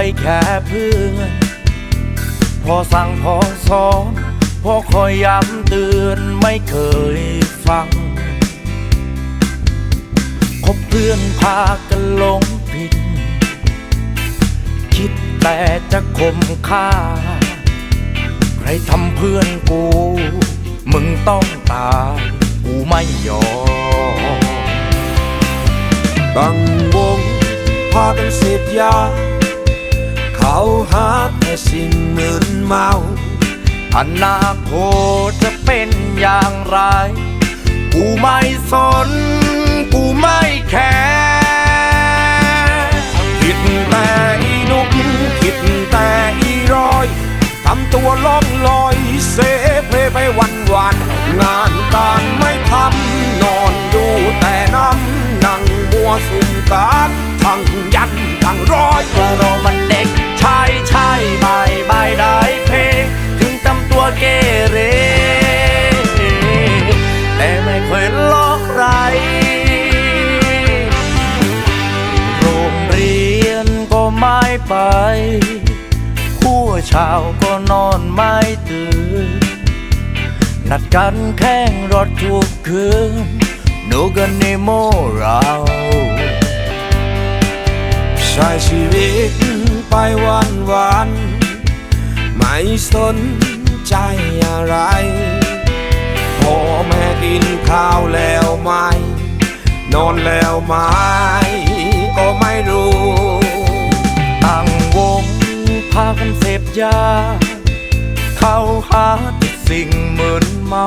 อน พอสั่งพอสอนพอคอยย้ำเตือนไม่เคยฟัง คบเพื่อนพากันหลงผิด คิดแต่จะข่มค่า ใครทำเพื่อนกู มึงต้องตายกูไม่ยอมตั้งวงพากันเสพยา เขาหาแต่สิ่งมึนเมาอนาคตจะเป็นอย่างไร กูไม่สน กูไม่แคร์คิดแต่อีนุกคิดแต่อีรอยทำตัวล่องลอย เสเพไปวันวันงานการไม่ทำนอนดูแต่น้ำนั่งมัวสุมการทั้งยันทั้ง โรงเรียนก็ไม่ไปหัวเช้าก็นอนไม่ตื่น นัดกันแข่งรถทุกคืนดูกันในโมเราใช้ชีวิตไปวันวัน ไม่สนใจอะไร นอนแล้วไหมก็ไม่รู้ตั้งวงพากันเสพยา เข้าหาแต่สิ่งเหมือนเมา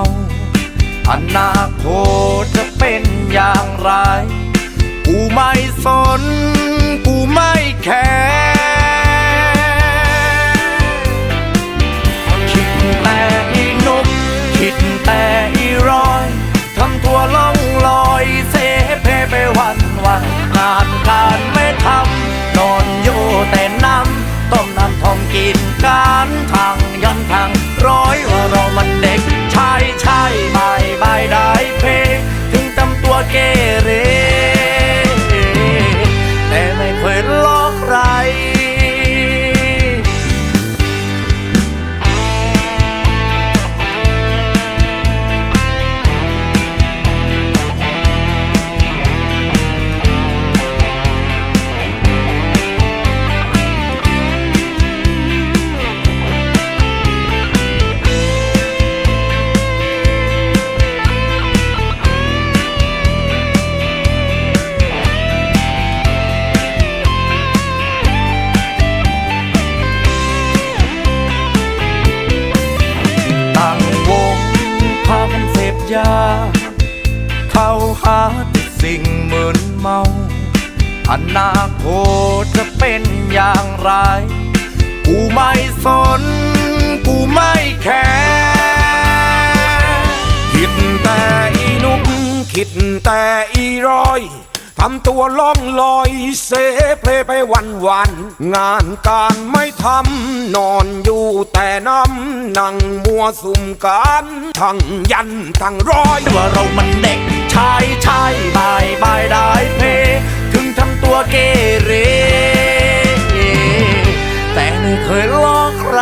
อนาคตจะเป็นอย่างไร กูไม่สน เมา อนาคตจะเป็นอย่างไร กูไม่สน กูไม่แคร์คิดแต่อีนุกคิดแต่อีรอย ทำตัวล่องลอยเสเพลไปวันวัน งานการไม่ทำนอนอยู่แต่น้ำนั่งมัวสุ่มการทั้งยันทั้งร้อยว่าเรามันเด็กชายชายบายบายได้เพ ถึงทำตัวเกเร แต่ไม่เคยลอกใคร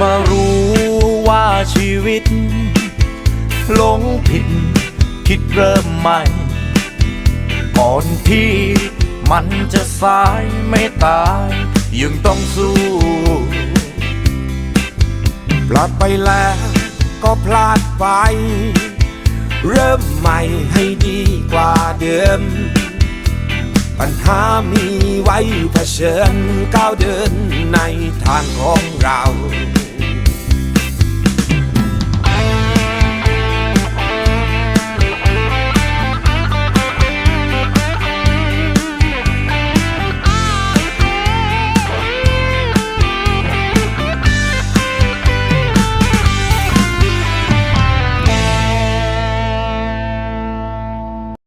มารู้ว่าชีวิตหลงผิด คิดเริ่มใหม่ ก่อนที่มันจะสายไม่ตาย ยังต้องสู้พลาดไปแล้วก็พลาดไป เริ่มใหม่ให้ดีกว่าเดิม ปัญหามีไว้เผชิญก้าวเดินในทางของเรา